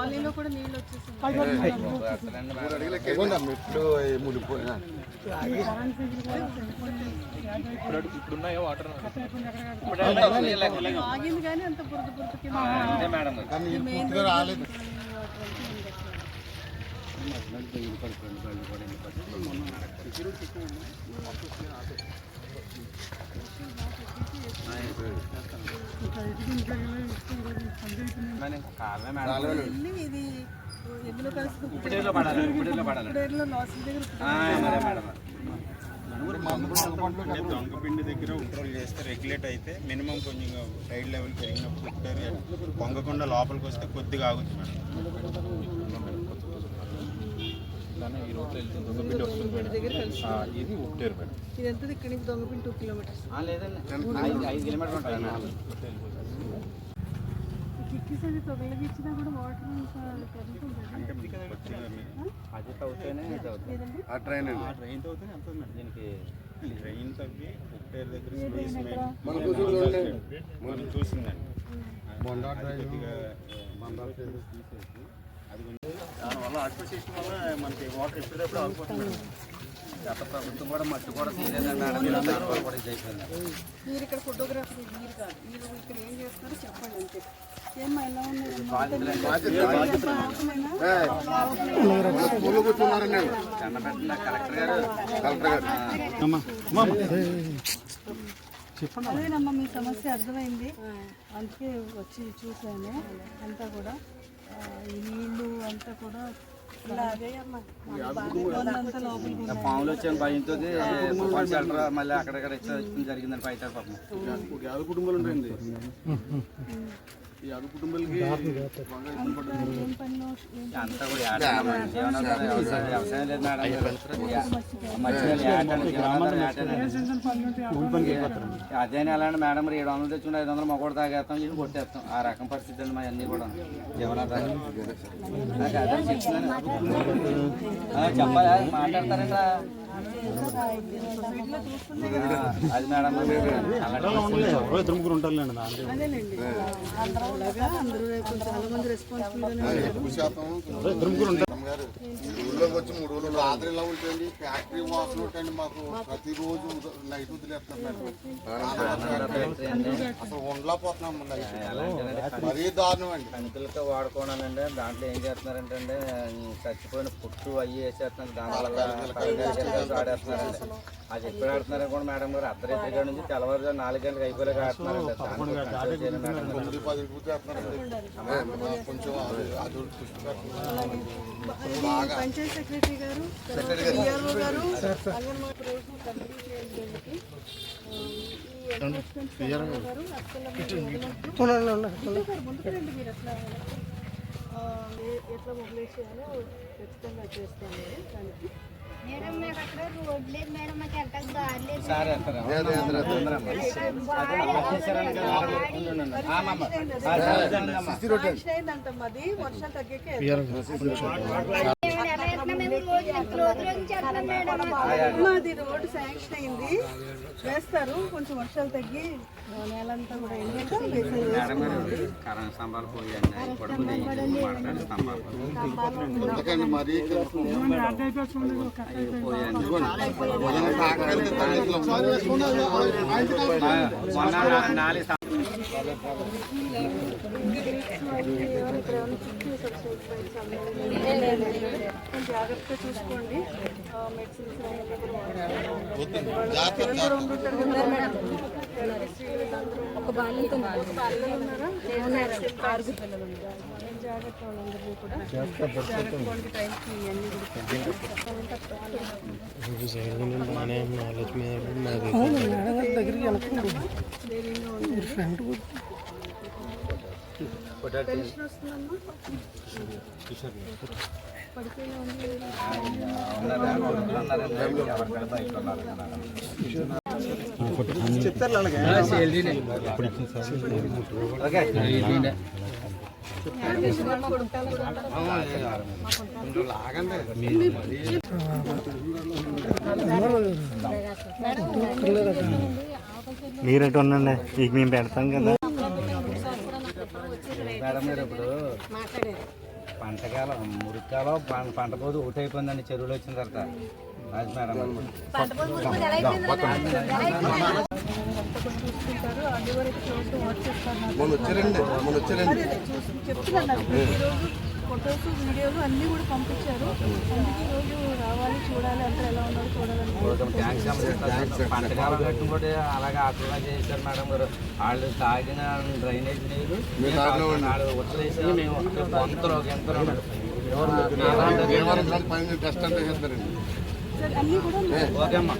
కాలనీలో కూడా నీళ్ళు వచ్చేసింది. ఆగింది కానీ అంత బురద బురద కింద కానీ ఈ మెయిన్ పూర్తిగా రాలేదు వెళ్ళి ఇది ఎందులో కలుస్తుంది దగ్గర దొంగపిండి దగ్గర చేస్తే రెగ్యులేట్ అయితే మినిమం కొంచెం సైడ్ లెవెల్ పెరిగినప్పుడు కుట్టారు పొంగకుండా లోపలికి వస్తే కొద్దిగా ఆగుతుంది మేడం ఈ రోడ్లో వెళ్తుంది దొంగపిండి వస్తుంది ఇది ఉట్టారు మేడం. ఇది ఎంత ఇక్కడ నుంచి దొంగపిండి టూ కిలోమీటర్స్. కిక్కిస్ అది తొగలగిచ్చినా కూడా వాటర్ కొద్దిగా లేదండి ఆ? ట్రైన్ ఆ ట్రైన్ అవుతుంది ఎంత ఉంది మేడం దీనికి ట్రైన్ తవ్వి కుట్టారు దగ్గర స్పేస్ మన చూసిందండి. మొండా అది ట్రైన్ అది కొంచెం దానివల్ల అడ్డు సిస్టమ్ వల్ల మనకి వాటర్ ఎప్పుడప్పుడు ఆగిపోతుంది. గత ప్రభుత్వం కూడా మట్టి కూడా తీయలేదండి మేడం కూడా అయిపోయింది మీరు ఇక్కడ ఫోటోగ్రాఫర్ మీరు కాదు. మీరు ఇక్కడ ఏం చేస్తారో చెప్పండి అంతే. అదేనమ్మా మీ సమస్య అర్థమైంది. అందుకే వచ్చి చూసాను అంతా కూడా. ఈ అంతా కూడా పాములు వచ్చాను భయంతో మళ్ళీ అక్కడక్కడ ఇచ్చి జరిగిందని బయట పాపం. కుటుంబాలు ఉంటాయండి. అదేనే ఎలా అండి మేడం. మరి ఏడు వందలు తెచ్చుకుంటే ఐదు వందలు మొగోడు తాగేస్తాం. ఇది కొట్టేస్తాం. ఆ రకం పరిస్థితి అండి మా అన్నీ కూడా ఆ, చెప్పాలి? మాట్లాడతారండి అలాంటి ముగ్గురు ఉంటారులేండి దాంట్లో అదేనండి అలాగా గారు ఊళ్ళోకి వచ్చి మూడు రోజులు రాత్రి ఇలా ఉంటుంది ఫ్యాక్టరీ వాసన ఉంటుంది మాకు ప్రతిరోజు నైట్ వదిలేస్తున్నారు మేడం అసలు ఉండలేకపోతున్నాం మరీ దారుణం అండి కంకులతో వాడుకోవడానండి దాంట్లో ఏం చేస్తున్నారంటే అండి చచ్చిపోయిన పుట్టు అయ్యి వేసేస్తున్నారు దానివల్ల ఆడేస్తున్నారండి అది ఎప్పుడు ఆడుతున్నారు కూడా మేడం గారు అర్ధరాత్రి గంట నుంచి తెల్లవారు నాలుగు గంటలకు అయిపోయాక ఆడుతున్నారండి దాంట్లో గారు. కొంచెం పంచాయత్ సెక్రటరీ గారు డిఆర్ఓ గారు. అంగన్వాడీ రోజు కంప్లీట్ చేయండి వీళ్ళకి. ఆ, ఈ enforcement గారు. అసలు మీరు వదిలినట్టు- ఇంతే సార్, ముందుకు రండి మీరు అసలు ఆ, ఏ- ఎట్లా మొబిలైజ్ చేయాలో ఖచ్చితంగా చేస్తాను దానికి. అక్కడ రోడ్ అది వర్షాలు తగ్గాకే అది రోడ్డు శాంక్షన్ అయింది. వేస్తారు కొంచెం వర్షాలు తగ్గి నేలంతా కూడా నాలుగు జాగ్రత్తగా చూసుకోండి మెడిసిన్స్ ఒక బాలిక ఒక బాలికలు ఉన్నారా ఆరుగురు పిల్లలు ఉన్నారు ఏం జాగ్రత్త వాళ్ళందరినీ కూడా జాగ్రత్త వాళ్ళకి టైంకి అన్ని ధైర్యంగా ఉంది పెన్షన్ మీరేటు ఉండండి ఇక మేము పెడతాం కదా. మేడం గారు ఇప్పుడు పంటకాలం మురికాలం పంట పోదు ఒకటి అయిపోయిందండి చెరువులు వచ్చిన తర్వాత. అది మేడం మొన్న వచ్చారండి వచ్చారండి ఫొటోస్ వీడియోలు అన్నీ కూడా పంపించారు. అందుకే ఈరోజు రావాలి చూడాలి అందరూ ఎలా ఉన్నారో చూడాలని అలాగే అట్లా చేశారు మేడం గారు. వాళ్ళు తాగిన డ్రైనేజ్ నీరు వాళ్ళు వదిలేసి మేము వంతలో అంటే సరే అన్నీ కూడా ఓకే అమ్మా.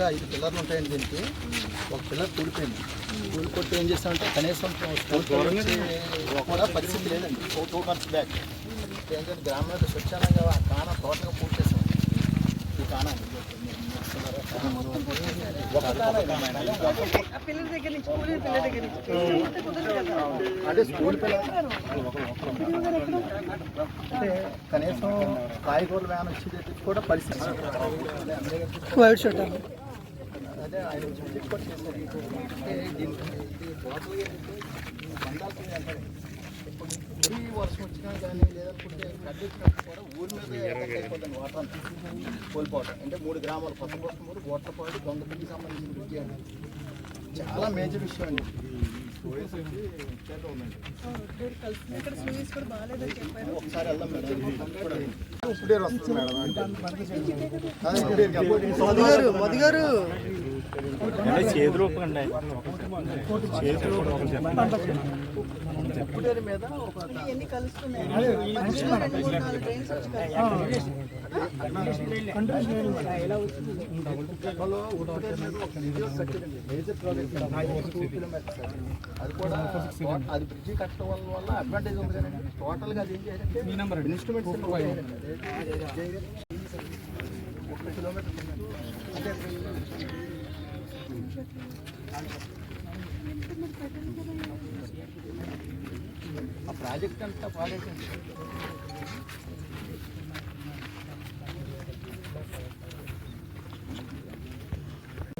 టోటల్గా ఐదు పిల్లర్లు ఉంటాయండి దీనికి ఒక పిల్లర్ కూలిపోయింది కూలిపోతే ఏం చేస్తామంటే కనీసం కూడా పరిస్థితి లేదండి టూ టూ మంత్స్ బ్యాక్ ఏంటంటే గ్రామంలో స్వచ్ఛందంగా ఆ కాన టోటల్గా పూర్తి చేసాం ఈ కాన స్కూల్ పిల్లల. అంటే కనీసం కాయగూరల వ్యాన్ వచ్చేది కూడా పరిస్థితి అదే ఆయన కూడా చేశారు అంటే దీనికి ఇది ఏంటంటే బండాల్సింది అంటారు మరీ వర్షం వచ్చినా కానీ లేదనుకుంటే కట్టించినప్పుడు కూడా ఊరి మీద ఎఫెక్ట్ అయిపోతుంది వాటర్ కోల్పోవటం. అంటే మూడు గ్రామాలు కొత్త కోసమూరు గోట్లపాడు దొంగతికి సంబంధించిన చాలా మేజర్ విషయం అండి. మధు గారు మధు గారు ఉప్పుడేరు మీద ఒక ఎన్ని కలుస్తున్నాయి అది కూడా అది బ్రిడ్జి కట్టడం వల్ల వల్ల అడ్వాంటేజ్ ఉంది కానీ అది ఏం చేయాలంటే ఇన్స్ట్రుమెంట్స్ ఒక కిలోమీటర్ అంటే ఆ ప్రాజెక్ట్ అంతా పాడేసింది కోసం మరి ఎక్కడ ఇందాక కాలనీ ఒకటి చూసాను ఇక్కడ చూసిన కాలనీ ఉంది ఇక్కడ. ఇదంతా పాడైపోయింది ఇదంతా రెండు అడుగులు ఆ, బ్రిడ్జ్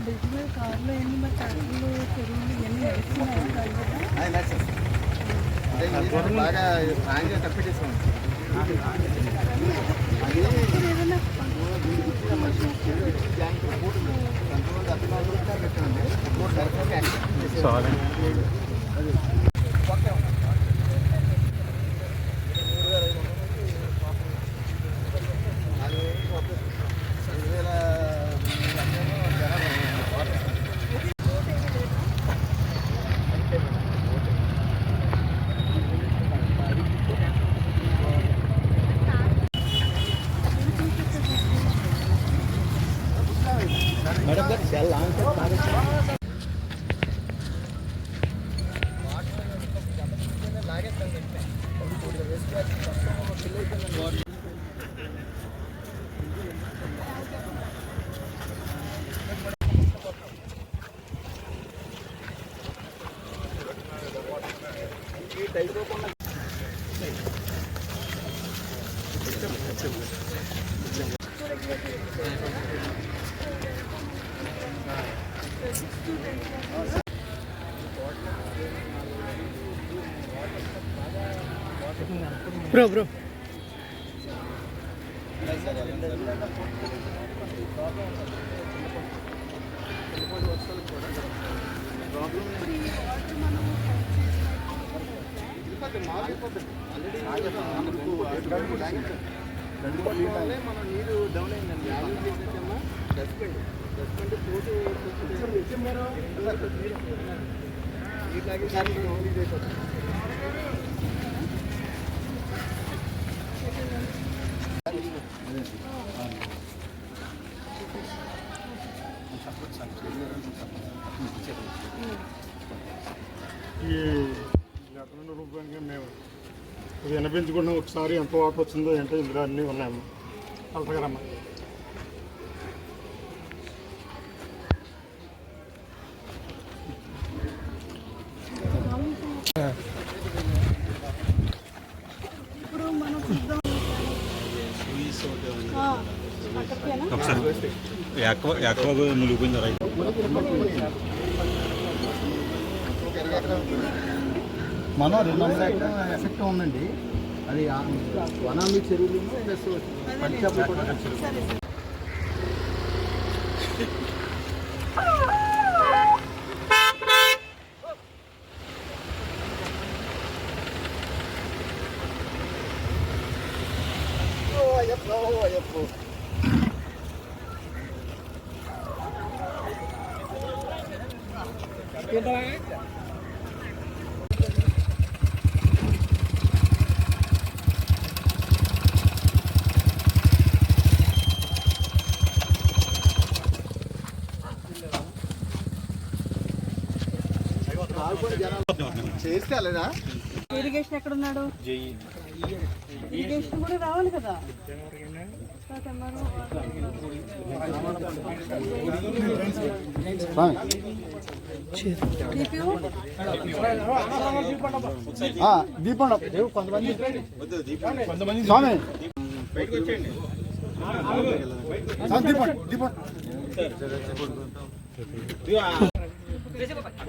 మీద కార్లో ఎన్ని మరి ట్రాక్టర్లు చెరువులు ఇవన్నీ నడుస్తున్నాయా దాని మీద? ఆయన నచ్చేసి అంటే ఇది బాగా స్ట్రాంగ్గా కప్పెట్టేసాం అది బ్రో బ్రో. ఈ లెక్కల రూపాయలకి మేము ఇది ఒకసారి ఎంత వాటర్ వచ్చిందో ఏంటో ఇందులో అన్నీ ఉన్నాము అల్పగారమ్మా ఎక్కువ ఎక్కువ మునిగిపోయింది రైతు మనం రెండు వందల ఎకరం ఎఫెక్ట్ ఉందండి. అది వనామి చెరువులు ప్లస్ పచ్చి కూడా సరే సరే చేస్తే అలాగా ఇరిగేషన్ ఎక్కడ ఉన్నాడు ఇరిగేషన్ కూడా రావాలి కదా. దీపం కొంతమంది స్వామి, దీపం దీపం.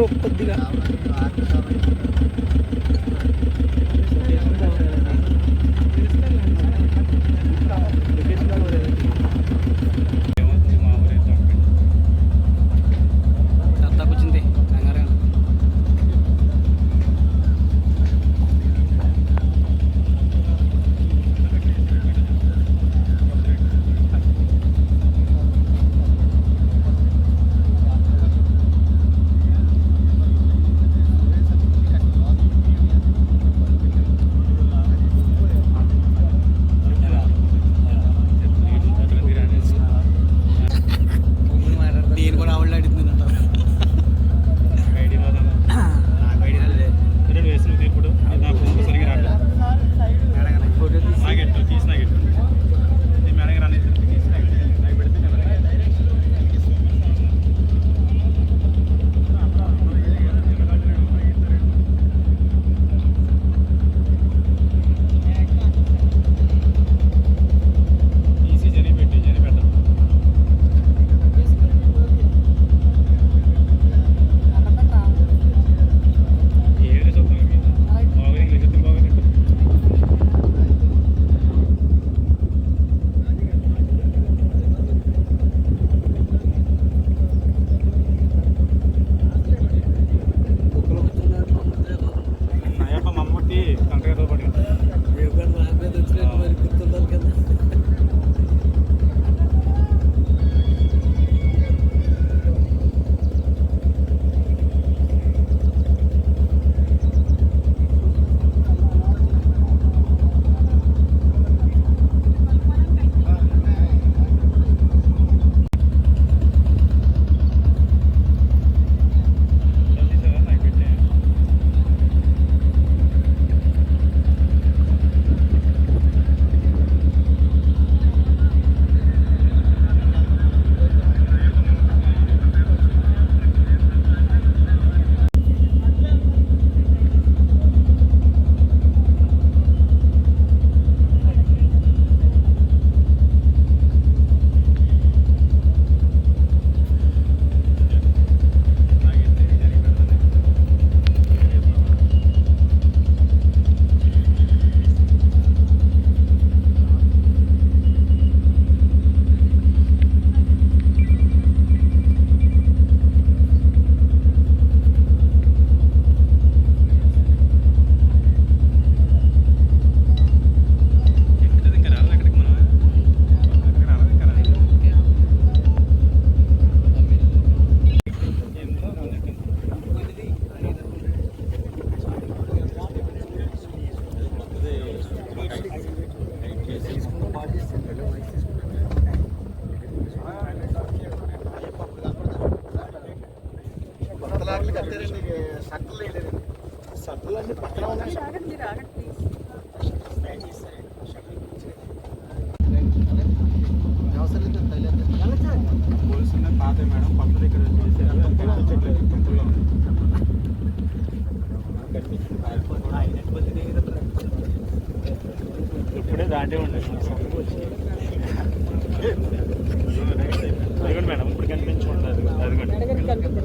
buruk pag di.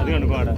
అదిగోండి అదిగోండి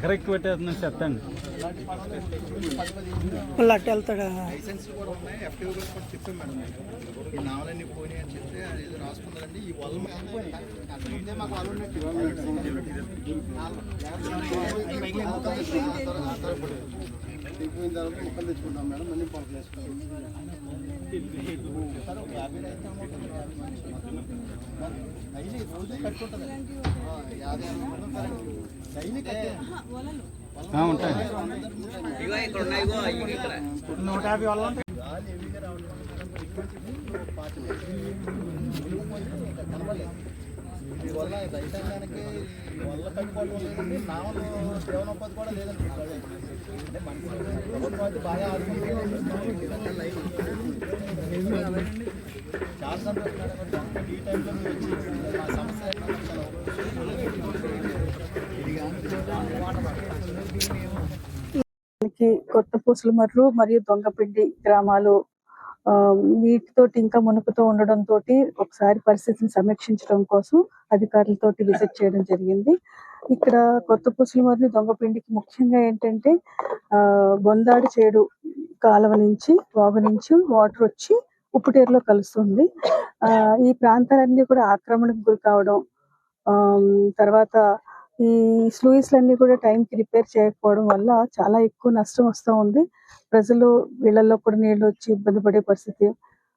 ఇలా బకర ఎక్కువ పెట్టేస్తుంది చెప్తాండి మళ్ళీ అట్టు వెళ్తాడా లైసెన్స్ కూడా ఉన్నాయి ఎఫ్టీఓ కూడా చెప్పాం మేడం ఈ నావలన్నీ పోనీ అని చెప్తే అది ఏదో రాసుకున్నారండి ఈ వల్ల మాకు వాళ్ళు అయిపోయిన తర్వాత ముక్కలు తెచ్చుకుంటాం మేడం మళ్ళీ వేసుకుంటాం డైలీ రోజు కట్టుకుంటుంది యాభై డైలీ కట్టే ఉంటాయి. ఇగో ఇక్కడ ఉన్నాయి ఇగో ఇగో ఇక్కడ. నూట యాభై వల్ల గాలి హెవీగా రావడం వల్ల వల్ల రైతాంగానికి వల్ల కట్టుకోవడం లేదండి నామలు జీవనోపాధి కూడా లేదండి. అంటే మనిషి ప్రభుత్వం బాగా ఆడుకుంటుంది చాలా సంతోషం ఈ టైంలో మీరు వచ్చి మా సమస్య కొత్త పూసలమర్రు మరియు దొంగపిండి గ్రామాలు ఆ, నీటితోటి ఇంకా మునుపుతో ఉండడం తోటి ఒకసారి పరిస్థితిని సమీక్షించడం కోసం అధికారులతోటి విజిట్ చేయడం జరిగింది. ఇక్కడ కొత్త పూసలమర్రి దొంగపిండికి ముఖ్యంగా ఏంటంటే ఆ బొందాడి చేడు కాలువ నుంచి వాగు నుంచి వాటర్ వచ్చి ఉప్పుటేరులో కలుస్తుంది. ఆ ఈ ప్రాంతాలన్నీ కూడా ఆక్రమణకు గురి కావడం తర్వాత ఈ స్లూయిస్లన్నీ కూడా టైంకి రిపేర్ చేయకపోవడం వల్ల చాలా ఎక్కువ నష్టం వస్తూ ఉంది. ప్రజలు వీళ్ళల్లో కూడా నీళ్ళు వచ్చి ఇబ్బంది పడే పరిస్థితి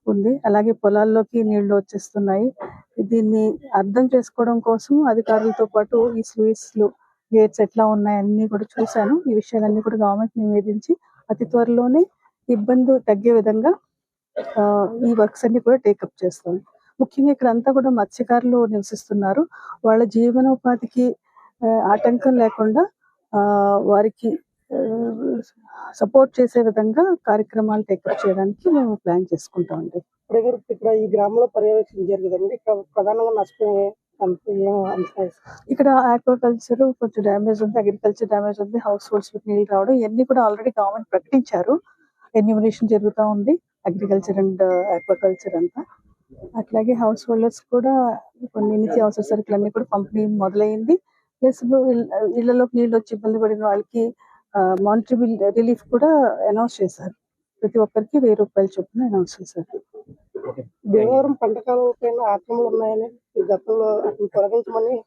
ఉంది. అలాగే పొలాల్లోకి నీళ్ళు వచ్చేస్తున్నాయి. దీన్ని అర్థం చేసుకోవడం కోసం అధికారులతో పాటు ఈ స్లూయిస్లు గేట్స్ ఎట్లా ఉన్నాయి అన్ని కూడా చూశాను. ఈ విషయాలన్నీ కూడా గవర్నమెంట్ నివేదించి అతి త్వరలోనే ఇబ్బంది తగ్గే విధంగా ఈ వర్క్స్ అన్ని కూడా టేకప్ చేస్తాం ముఖ్యంగా ఇక్కడ అంతా కూడా మత్స్యకారులు నివసిస్తున్నారు. వాళ్ళ జీవనోపాధికి ఆటంకం లేకుండా ఆ, వారికి సపోర్ట్ చేసే విధంగా కార్యక్రమాలు టేకప్ చేయడానికి మేము ప్లాన్ చేసుకుంటామండి. ఇప్పుడు ఇక్కడ ఈ గ్రామంలో పర్యవేక్షించారు కదండి ఇక్కడ ప్రధానంగా నష్టం ఏ- అంత ఏం అంచనా వేస్తారు? ఇక్కడ ఆక్వాకల్చర్ కొంచెం డ్యామేజ్ ఉంది అగ్రికల్చర్ డ్యామేజ్ ఉంది హౌస్ హోల్డ్స్ నీళ్ళు రావడం ఇవన్నీ కూడా ఆల్రెడీ గవర్నమెంట్ ప్రకటించారు. ఎన్యూమినేషన్ జరుగుతూ ఉంది అగ్రికల్చర్ అండ్ ఆక్వాకల్చర్ అంతా. అట్లాగే హౌస్ హోల్డర్స్ కూడా కొన్ని నిత్యావసర సరుకులు అన్ని కూడా పంపిణీ మొదలైంది. ప్లస్ ఇళ్ళలోకి నీళ్ళు వచ్చి ఇబ్బంది పడిన వాళ్ళకి మానిటరీ బిల్ రిలీఫ్ కూడా అనౌన్స్ చేశారు. ప్రతి ఒక్కరికి వెయ్యి రూపాయల చొప్పున అనౌన్స్ చేశారు. భీమవరం పంట కాలువ పైన ఆక్రమణలు ఉన్నాయని గతంలో అతను తొలగించమని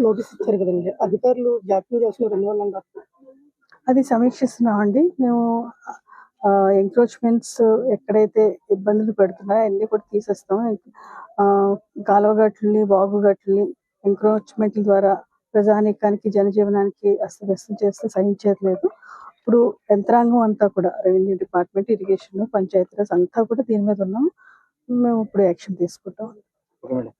నోటీస్ ఇచ్చారు కదండి. అధికారులు జాప్యం చేసిన రెండు వందల అంటారు అది సమీక్షిస్తున్నామండి. మేము ఎంక్రోచ్మెంట్స్ ఎక్కడైతే ఇబ్బందులు పెడుతున్నాయో అన్ని కూడా తీసేస్తాం. ఆ, కాలువ గట్లని బాగు గట్లని ఎంక్రోచ్మెంట్ల ద్వారా ప్రజానీకానికి జనజీవనానికి అస్తవ్యస్తం చేస్తే సహించట్లేదు ఇప్పుడు యంత్రాంగం అంతా కూడా రెవెన్యూ డిపార్ట్మెంట్ ఇరిగేషన్ పంచాయతీరాజ్ అంతా కూడా దీని మీద ఉన్నాం. మేము ఇప్పుడు యాక్షన్ తీసుకుంటాం. Okay madam.